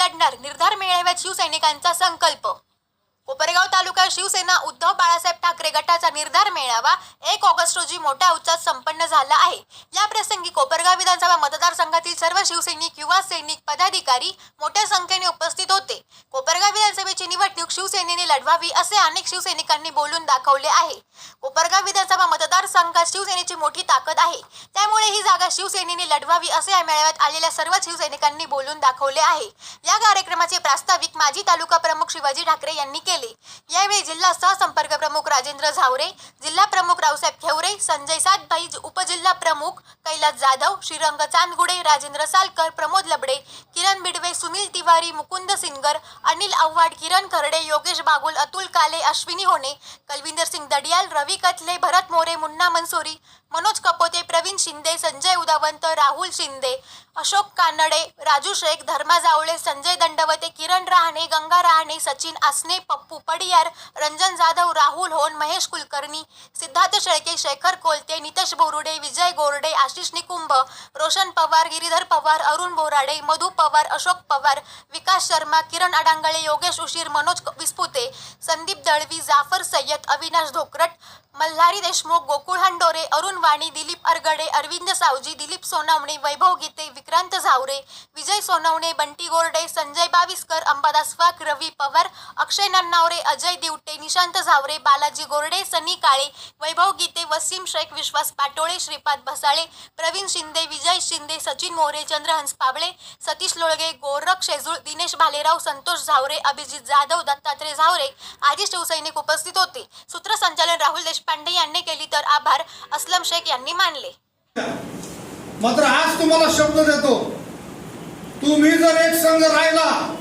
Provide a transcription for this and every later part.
लढणार निर्धार मेळाव्यात शिवसैनिकांचा संकल्प. कोपरगाव तालुका शिवसेना उद्धव बाळासाहेब ठाकरे गटाचा निर्धार मेळावा एक ऑगस्ट रोजी मोठ्या उत्साहात संपन्न झाला आहे. या प्रसंगी कोपरगाव विधानसभा मतदारसंघातील सर्व शिवसैनिक युवा सैनिक पदाधिकारी मोठ्या संख्येने उपस्थित होते. कोपरगाव विधानसभेची निवडणूक शिवसेनेने लढवावी असे अनेक शिवसैनिकांनी बोलून दाखवले आहे. कोपरगाव विधानसभा मतदारसंघात शिवसेनेची मोठी ताकद आहे. त्यामुळे ही जागा शिवसेनेने लढवावी असे या मेळाव्यात आलेल्या सर्व शिवसैनिकांनी बोलून दाखवले आहे. या कार्यक्रमाचे प्रास्ताविक माजी तालुका प्रमुख शिवाजी ठाकरे यांनी केले यावेळी जिल्हा सहसंपर्क प्रमुख राजेंद्र झावरे जिल्हा प्रमुख रावसाहेब खेवरे संजय सातभाई उपजिल्हा प्रमुख कैलास जाधव श्रीरंग चांदगुडे राजेंद्र सालकर प्रमोद लबडे किरण बिडवे सुनील तिवारी मुकुंद सिंगर अनिल आव्हाड किरण खरडे योगेश बागुल अतुल काले अश्विनी होणे कलविंदर सिंग दडियाल रवी कथले भरत मोरे मुन्ना मनसोरी मनोज कपोते प्रवीण शिंदे संजय उदावंत राहुल शिंदे अशोक कानडे राजू शेख धर्मा जावळे संजय दंडवते किरण रहाणे गंगा रहाणे सचिन आसने पप्पू पडियार रंजन जाधव राहुल होन महेश कुलकर्णी सिद्धार्थ शेळके शेखर कोलते नितेश बोरुडे विजय गोरडे आशिष निकुंभ रोशन पवार गिरीधर पवार अरुण बोराडे मधु पवार अशोक पवार विकास शर्मा किरण अडांगळे योगेश उशीर मनोज विस्पुते संदीप दळवी जाफर सय्यद अविनाश धोकरट मल्हारी देशमुख गोकुळ हंडोरे अरुण वाणी दिलीप अरगडे अरविंद सावजी दिलीप सोनवणे वैभव गीते विक्रांत झावरे विजय सोनवणे बंटी गोरडे संजय बाविस्कर अंबादास वाघ रवी पवार अक्षय नन्नावरे अजय दिवटे निशांत झावरे बालाजी गोरडे सनी काळे वैभव गीते वसीम शेख विश्वास पाटोळे श्रीपाद भसाळे प्रवीण शिंदे विजय शिंदे सचिन मोरे चंद्रहंस पाबळे सतीश लोळगे गोरख शेजूळ दिनेश भालेराव संतोष झावरे अभिजित जाधव दत्तात्रय झावरे आदी शिवसैनिक उपस्थित होते. सूत्रसंचालन राहुल देशपांडे यांनी केली तर आभार. असलम शेख यांनी मानले. मात्र आज तुम्हाला शब्द देतो. तुम्ही जर एक संघ राहिला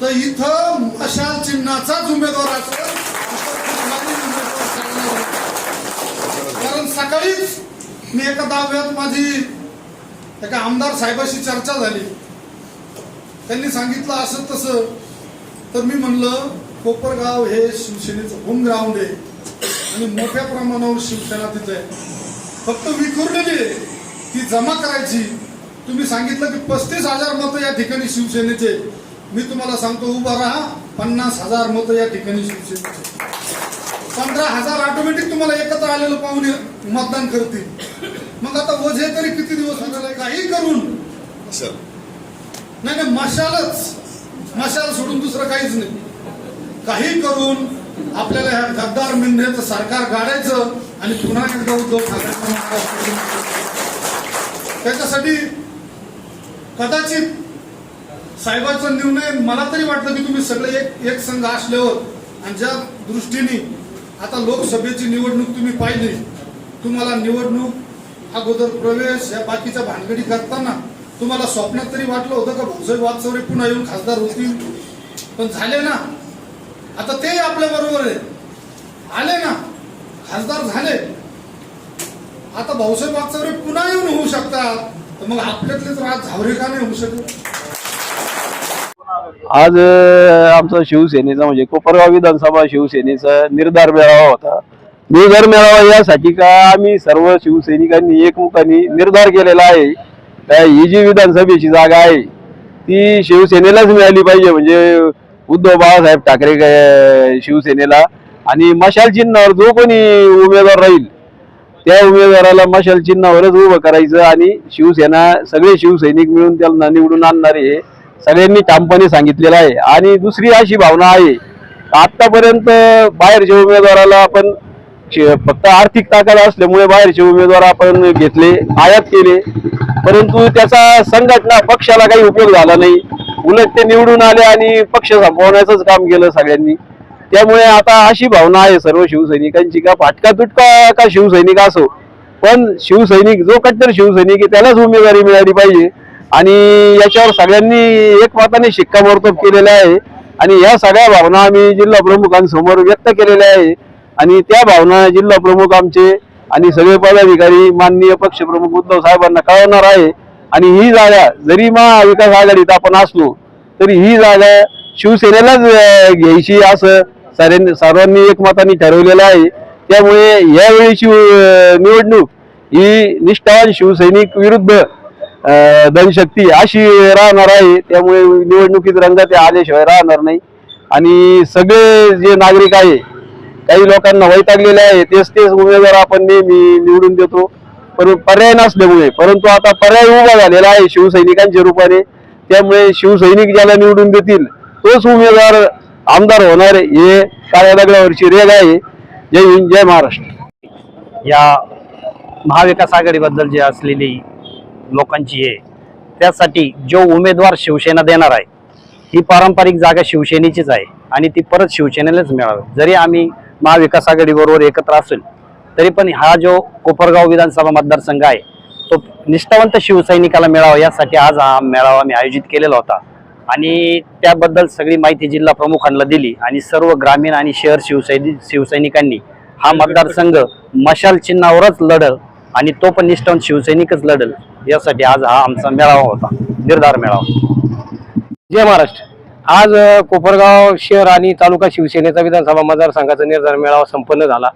तर इथं मशाल चिन्हाचाच उमेदवार असेल. कारण सकाळीच मी एका दहाव्यात माझी एका आमदार साहेबाशी चर्चा झाली. त्यांनी सांगितलं असं तसं. तर मी म्हणलं कोपरगाव हे शिवसेनेचं होम ग्राउंड आहे. आणि मोठ्या प्रमाणावर शिवसेना तिथे आहे. फक्त विखुरलेली आहे ती जमा करायची. तुम्ही सांगितलं की पस्तीस हजार मतं या ठिकाणी शिवसेनेचे. मी तुम्हाला सांगतो उभा राहा. पन्नास हजार मतं या ठिकाणी शिवसेनेचे. पंधरा हजार ऑटोमॅटिक तुम्हाला एकत्र आलेलं पाहून मतदान करतील. मग आता वझे तरी किती दिवस होणार काही करून. नाही नाही मशालच. मशाल सोडून दुसरं काहीच नाही. काही करून. आपल्याला ह्या गद्दार मेंढ्याचं सरकार गाडायचं आणि पुन्हा एकदा उद्धव ठाकरे त्याच्यासाठी कदाचित साहेबांचा निर्णय मला तरी वाटतं की तुम्ही सगळे एक एक संघ असल्यावर आणि ज्या दृष्टीने आता लोकसभेची निवडणूक तुम्ही पाहिली तुम्हाला निवडणूक अगोदर प्रवेश या बाकीच्या भानगडी करताना तुम्हाला स्वप्नात तरी वाटलं होतं का भाऊसाहेब वागचौरे पुन्हा येऊन खासदार होतील? पण झाले ना. आता ते आपल्या बरोबर आहे. आले ना? खासदार झाले. आता भाऊसाहेब वागचौरे पुन्हा येऊन होऊ शकतात. तर मग आपल्यातलेच राज झावरे का नाही होऊ शकत आज आमचा शिवसेनेचा म्हणजे कोपरगाव विधानसभा शिवसेनेचा निर्धार मेळावा होता. निर्धार मेळावा यासाठी का आम्ही सर्व शिवसैनिकांनी एकमुखाने निर्धार केलेला आहे. ही जी विधानसभेची जागा आहे ती शिवसेनेलाच मिळाली पाहिजे. म्हणजे उद्धव बाळासाहेब ठाकरे शिवसेनेला. आणि मशाल चिन्हावर जो कोणी उमेदवार राहील त्या उमेदवाराला मशाल चिन्हावरच उभं करायचं आणि शिवसेना सगळे शिवसैनिक मिळून त्यांना निवडून आणणार हे सगळ्यांनी ठामपणे सांगितलेलं आहे. आणि दुसरी अशी भावना आहे आतापर्यंत बाहेरच्या उमेदवाराला आपण शे- फक्त आर्थिक ताकद असल्यामुळे बाहेरचे उमेदवार आपण घेतले आयात केले. परंतु त्याचा संघटना पक्षाला काही उपयोग झाला नाही. उलट ते निवडून आले आणि पक्ष संपवण्याचंच काम केलं सगळ्यांनी. त्यामुळे आता अशी भावना आहे सर्व शिवसैनिकांची का फाटका तुटका का शिवसैनिक असो. पण शिवसैनिक जो कट्टर शिवसैनिक आहे त्यालाच उमेदवारी मिळाली पाहिजे. आणि याच्यावर सगळ्यांनी एकमताने शिक्कामोर्तब केलेला आहे. आणि या सगळ्या भावना आम्ही जिल्हा प्रमुखांसमोर व्यक्त केलेल्या आहे. आणि त्या भावना जिल्हा प्रमुख आमचे आणि सगळे पदाधिकारी माननीय पक्षप्रमुख उद्धव साहेबांना कळवणार आहे. आणि ही जागा जरी महाविकास आघाडीत आपण असलो तरी ही जागा शिवसेनेलाच घ्यायची असं सर्वांनी सर्वांनी एकमताने ठरवलेलं आहे. त्यामुळे यावेळीची निवडणूक ही निष्ठावान शिवसैनिक विरुद्ध दनशक्ती अशी राहणार आहे. त्यामुळे निवडणुकीत रंगात आल्याशिवाय राहणार नाही. आणि सगळे जे नागरिक आहे काही लोकांना वैतागलेले आहे तेच तेच उमेदवार आपण नेहमी निवडून देतो. पण पर्याय नसल्यामुळे. परंतु आता पर्याय उभा झालेला आहे शिवसैनिकांच्या रूपाने. त्यामुळे शिवसैनिक ज्याला निवडून देतील तोच उमेदवार आमदार होणार हे काळ्या दगडावरची रेग आहे. जय हिंद जय महाराष्ट्र. या महाविकास आघाडीबद्दल जी असलेली लोकांची आहे त्यासाठी जो उमेदवार शिवसेना देणार आहे ही पारंपरिक जागा शिवसेनेचीच आहे. आणि ती परत शिवसेनेलाच मिळावी. जरी आम्ही महाविकास आघाडीबरोबर एकत्र असेल तरी पण हा जो कोपरगाव विधानसभा मतदारसंघ आहे तो निष्ठावंत शिवसैनिकाला मिळावा यासाठी आज हा मेळावा मी आयोजित केलेला होता. आणि त्याबद्दल सगळी माहिती जिल्हा प्रमुखांना दिली आणि सर्व ग्रामीण आणि शहर शिवसैनिक शिवसैनिकांनी हा मतदारसंघ मशाल चिन्हावरच लढल आणि तो पण निष्ठावंत शिवसैनिकच लढल यासाठी आज हा आमचा मेळावा होता निर्धार मेळावा. जय महाराष्ट्र. आज कोपरगाव शहर आणि तालुका शिवसेनेचा विधानसभा मतदारसंघाचा निर्धार मेळावा संपन्न झाला.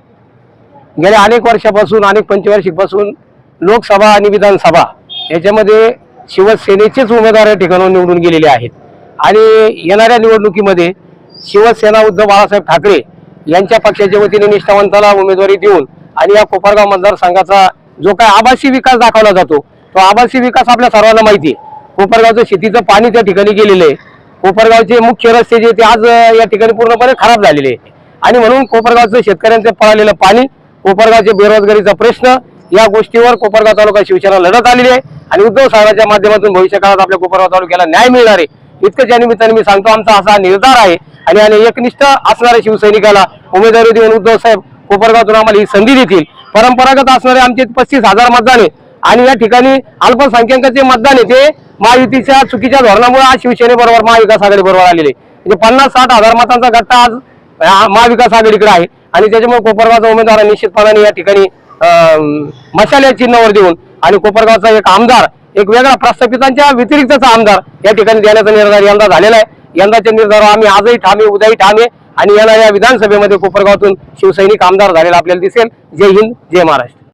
गेल्या अनेक वर्षापासून अनेक पंचवार्षिकपासून लोकसभा आणि विधानसभा याच्यामध्ये शिवसेनेचेच उमेदवार या ठिकाणाहून निवडून गेलेले आहेत. आणि येणाऱ्या निवडणुकीमध्ये शिवसेना उद्धव बाळासाहेब ठाकरे यांच्या पक्षाच्या वतीने निष्ठावंताला उमेदवारी देऊन आणि या कोपरगाव मतदारसंघाचा जो काय आभासी विकास दाखवला जातो तो आभासी विकास आपल्या सर्वांना माहिती आहे. कोपरगावचं शेतीचं पाणी त्या ठिकाणी गेलेलं आहे. कोपरगावचे मुख्य रस्ते जे ते आज या ठिकाणी पूर्णपणे खराब झालेले आहे आणि म्हणून कोपरगावचं शेतकऱ्यांचं पळालेलं पाणी कोपरगावचे बेरोजगारीचा प्रश्न या गोष्टीवर कोपरगाव तालुका शिवसेना लढत आलेली आहे. आणि उद्धव साहेबांच्या माध्यमातून भविष्य काळात आपल्या कोपरगाव तालुक्याला न्याय मिळणार आहे. इतकंच या निमित्ताने मी सांगतो आमचा असा निर्धार आहे. आणि आणि एकनिष्ठ असणाऱ्या शिवसैनिकाला उमेदवारी देऊन उद्धव साहेब कोपरगावतून आम्हाला ही संधी देतील. परंपरागत असणारे आमचे पस्तीस हजार मतदान आहे. आणि या ठिकाणी अल्पसंख्याकांचे मतदान आहे. ते महायुतीच्या चुकीच्या धोरणामुळे आज शिवसेनेबरोबर महाविकास आघाडी बरोबर आलेले म्हणजे पन्नास साठ हजार मतांचा गट्टा आज महाविकास आघाडीकडे आहे. आणि त्याच्यामुळे कोपरगावचा उमेदवार निश्चितपणाने या ठिकाणी मशाल्या चिन्हावर देऊन. आणि कोपरगावचा एक आमदार एक वेगळा प्रस्थापितांच्या व्यतिरिक्तचा आमदार या ठिकाणी देण्याचा निर्धार यंदा झालेला आहे. यंदाच्या निर्धारावर आम्ही आजही ठामे उद्याही ठामे. आणि येणाऱ्या विधानसभेमध्ये कोपरगावातून शिवसैनिक आमदार झालेला आपल्याला दिसेल. जय हिंद जय महाराष्ट्र.